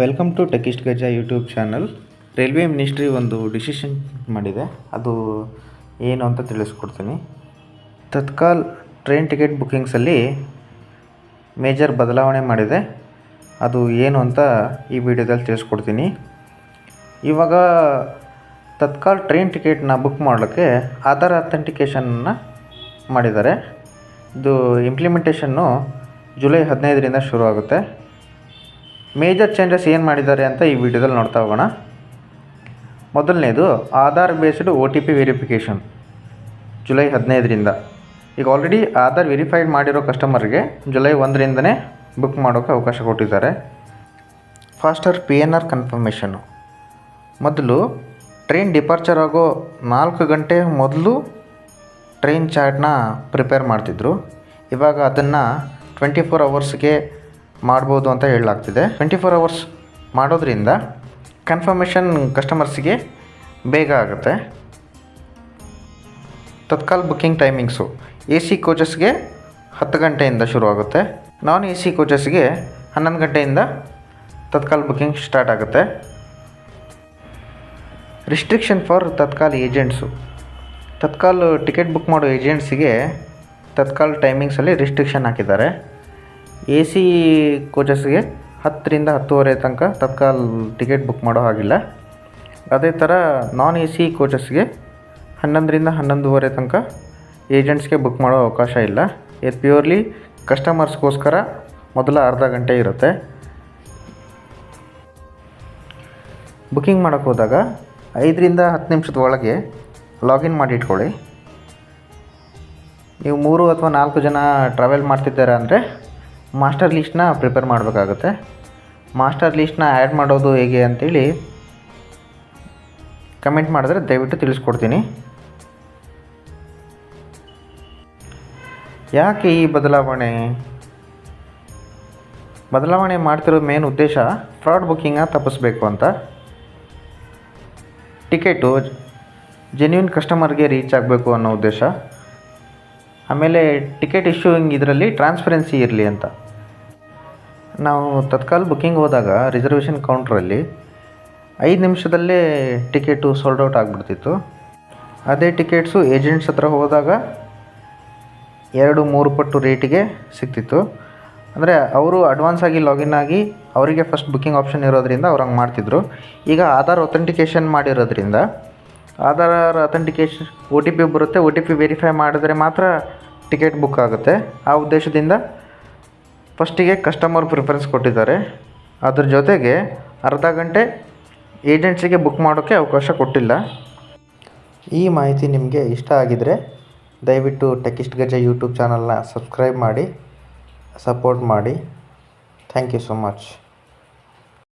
Welcome to ಟೆಕಿಸ್ಟ್ ಗಜ YouTube channel railway ministry ಒಂದು decision ಮಾಡಿದೆ. ಅದು ಏನು ಅಂತ ತಿಳಿಸ್ಕೊಡ್ತೀನಿ. ತತ್ಕಾಲ್ ಟ್ರೈನ್ ಟಿಕೆಟ್ ಬುಕ್ಕಿಂಗ್ಸಲ್ಲಿ ಮೇಜರ್ ಬದಲಾವಣೆ ಮಾಡಿದೆ. ಅದು ಏನು ಅಂತ ಈ ವಿಡಿಯೋದಲ್ಲಿ ತಿಳಿಸ್ಕೊಡ್ತೀನಿ. ಇವಾಗ ತತ್ಕಾಲ್ ಟ್ರೈನ್ ಟಿಕೆಟ್ನ ಬುಕ್ ಮಾಡೋಕ್ಕೆ ಆಧಾರ್ ಅಥೆಂಟಿಕೇಷನ್ನ ಮಾಡಿದ್ದಾರೆ. ಇದು ಇಂಪ್ಲಿಮೆಂಟೇಷನ್ನು ಜುಲೈ ಹದಿನೈದರಿಂದ ಶುರು ಆಗುತ್ತೆ ಮೇಜರ್ ಚೇಂಜಸ್ ಏನು ಮಾಡಿದ್ದಾರೆ ಅಂತ ಈ ವಿಡಿಯೋದಲ್ಲಿ ನೋಡ್ತಾ ಹೋಗೋಣ. ಮೊದಲನೇದು, Aadhaar based O T P verification, July ಹದಿನೈದರಿಂದ. ಈಗ ಆಲ್ರೆಡಿ ಆಧಾರ್ ವೆರಿಫೈಡ್ ಮಾಡಿರೋ ಕಸ್ಟಮರ್ಗೆ ಜುಲೈ ಒಂದರಿಂದನೇ ಬುಕ್ ಮಾಡೋಕ್ಕೆ ಅವಕಾಶ ಕೊಟ್ಟಿದ್ದಾರೆ. ಫಾಸ್ಟರ್ ಪಿ ಎನ್ ಆರ್ ಕನ್ಫರ್ಮೇಷನ್ನು ಮೊದಲು ಟ್ರೈನ್ ಡಿಪಾರ್ಚರ್ ಆಗೋ ನಾಲ್ಕು ಗಂಟೆ ಮೊದಲು ಟ್ರೈನ್ ಚಾರ್ಟ್ನ ಪ್ರಿಪೇರ್ ಮಾಡ್ತಿದ್ರು. ಇವಾಗ ಅದನ್ನು ಟ್ವೆಂಟಿ ಫೋರ್ ಅವರ್ಸ್ಗೆ ಮಾಡ್ಬೋದು ಅಂತ ಹೇಳಲಾಗ್ತಿದೆ. ಟ್ವೆಂಟಿ ಫೋರ್ ಅವರ್ಸ್ ಮಾಡೋದ್ರಿಂದ ಕನ್ಫರ್ಮೇಷನ್ ಕಸ್ಟಮರ್ಸಿಗೆ ಬೇಗ ಆಗುತ್ತೆ. Tatkal booking timings A C ಕೋಚಸ್ಗೆ ಹತ್ತು ಗಂಟೆಯಿಂದ ಶುರು ಆಗುತ್ತೆ. ನಾನ್ ಎ ಸಿ ಕೋಚಸ್ಗೆ ಹನ್ನೊಂದು ಗಂಟೆಯಿಂದ ತತ್ಕಾಲ್ ಬುಕ್ಕಿಂಗ್ ಸ್ಟಾರ್ಟ್ ಆಗುತ್ತೆ. Restriction for Tatkal agents Tatkal ticket book ಮಾಡೋ ಏಜೆಂಟ್ಸಿಗೆ ತತ್ಕಾಲ್ ಟೈಮಿಂಗ್ಸಲ್ಲಿ ರಿಸ್ಟ್ರಿಕ್ಷನ್ ಹಾಕಿದ್ದಾರೆ. ಎ ಸಿ ಕೋಚಸ್ಗೆ ಹತ್ತರಿಂದ ಹತ್ತುವರೆ ತನಕ ತತ್ಕಾಲ್ ಟಿಕೆಟ್ ಬುಕ್ ಮಾಡೋ ಹಾಗಿಲ್ಲ. ಅದೇ ಥರ ನಾನ್ ಎ ಸಿ ಕೋಚಸ್ಗೆ ಹನ್ನೊಂದರಿಂದ ಹನ್ನೊಂದುವರೆ ತನಕ ಏಜೆಂಟ್ಸ್ಗೆ ಬುಕ್ ಮಾಡೋ ಅವಕಾಶ ಇಲ್ಲ. ಇದು ಪ್ಯೂರ್ಲಿ ಕಸ್ಟಮರ್ಸ್ಗೋಸ್ಕರ ಮೊದಲ ಅರ್ಧ ಗಂಟೆ ಇರುತ್ತೆ. ಬುಕ್ಕಿಂಗ್ ಮಾಡೋಕ್ಕೆ ಹೋದಾಗ ಐದರಿಂದ ಹತ್ತು ನಿಮಿಷದ ಒಳಗೆ ಲಾಗಿನ್ ಮಾಡಿ ಇಟ್ಕೊಳ್ಳಿ. ನೀವು ಮೂರು ಅಥವಾ ನಾಲ್ಕು ಜನ ಟ್ರಾವೆಲ್ ಮಾಡ್ತಿದ್ದೀರಾ ಅಂದರೆ ಮಾಸ್ಟರ್ ಲೀಸ್ಟ್ನ ಪ್ರಿಪೇರ್ ಮಾಡಬೇಕಾಗುತ್ತೆ. ಮಾಸ್ಟರ್ ಲೀಸ್ಟ್ನ ಆ್ಯಡ್ ಮಾಡೋದು ಹೇಗೆ ಅಂತೇಳಿ ಕಮೆಂಟ್ ಮಾಡಿದ್ರೆ ದಯವಿಟ್ಟು ತಿಳಿಸ್ಕೊಡ್ತೀನಿ. ಯಾಕೆ ಈ ಬದಲಾವಣೆ? ಬದಲಾವಣೆ ಮಾಡ್ತಿರೋ ಮೇನ್ ಉದ್ದೇಶ ಫ್ರಾಡ್ ಬುಕ್ಕಿಂಗ ತಪ್ಪಿಸ್ಬೇಕು ಅಂತ. ಟಿಕೆಟು ಜೆನ್ಯೂನ್ ಕಸ್ಟಮರ್ಗೆ ರೀಚ್ ಆಗಬೇಕು ಅನ್ನೋ ಉದ್ದೇಶ. ಆಮೇಲೆ ಟಿಕೆಟ್ ಇಶ್ಯೂಯಿಂಗ್ ಇದರಲ್ಲಿ ಟ್ರಾನ್ಸ್ಪರೆನ್ಸಿ ಇರಲಿ ಅಂತ. ನಾವು ತತ್ಕಾಲ್ ಬುಕ್ಕಿಂಗ್ ಹೋದಾಗ ರಿಸರ್ವೇಷನ್ ಕೌಂಟ್ರಲ್ಲಿ ಐದು ನಿಮಿಷದಲ್ಲೇ ಟಿಕೆಟು ಸೋಲ್ಡ್ ಔಟ್ ಆಗಿಬಿಡ್ತಿತ್ತು. ಅದೇ ಟಿಕೆಟ್ಸು ಏಜೆಂಟ್ಸ್ ಹತ್ರ ಹೋದಾಗ ಎರಡು ಮೂರು ಪಟ್ಟು ರೇಟಿಗೆ ಸಿಗ್ತಿತ್ತು. ಅಂದರೆ ಅವರು ಅಡ್ವಾನ್ಸ್ ಆಗಿ ಲಾಗಿನ್ ಆಗಿ ಅವರಿಗೆ ಫಸ್ಟ್ ಬುಕ್ಕಿಂಗ್ ಆಪ್ಷನ್ ಇರೋದ್ರಿಂದ ಅವ್ರು ಹಂಗೆ ಮಾಡ್ತಿದ್ರು. ಈಗ ಆಧಾರ್ ಒಥೆಂಟಿಕೇಷನ್ ಮಾಡಿರೋದ್ರಿಂದ Aadhaar authentication O T P ಬರುತ್ತೆ ಒ ಟಿ ಪಿ ವೆರಿಫೈ ಮಾಡಿದ್ರೆ ಮಾತ್ರ ಟಿಕೆಟ್ ಬುಕ್ ಆಗುತ್ತೆ. ಆ ಉದ್ದೇಶದಿಂದ ಫಸ್ಟಿಗೆ ಕಸ್ಟಮರ್ ಪ್ರಿಫರೆನ್ಸ್ ಕೊಟ್ಟಿದ್ದಾರೆ. ಅದ್ರ ಜೊತೆಗೆ ಅರ್ಧ ಗಂಟೆ ಏಜೆನ್ಸಿಗೆ ಬುಕ್ ಮಾಡೋಕ್ಕೆ ಅವಕಾಶ ಕೊಟ್ಟಿಲ್ಲ. ಈ ಮಾಹಿತಿ ನಿಮಗೆ ಇಷ್ಟ ಆಗಿದರೆ ದಯವಿಟ್ಟು ಟೆಕಿಸ್ಟ್ ಗಜ ಯೂಟ್ಯೂಬ್ ಚಾನಲ್ನ ಸಬ್ಸ್ಕ್ರೈಬ್ ಮಾಡಿ ಸಪೋರ್ಟ್ ಮಾಡಿ. Thank you so much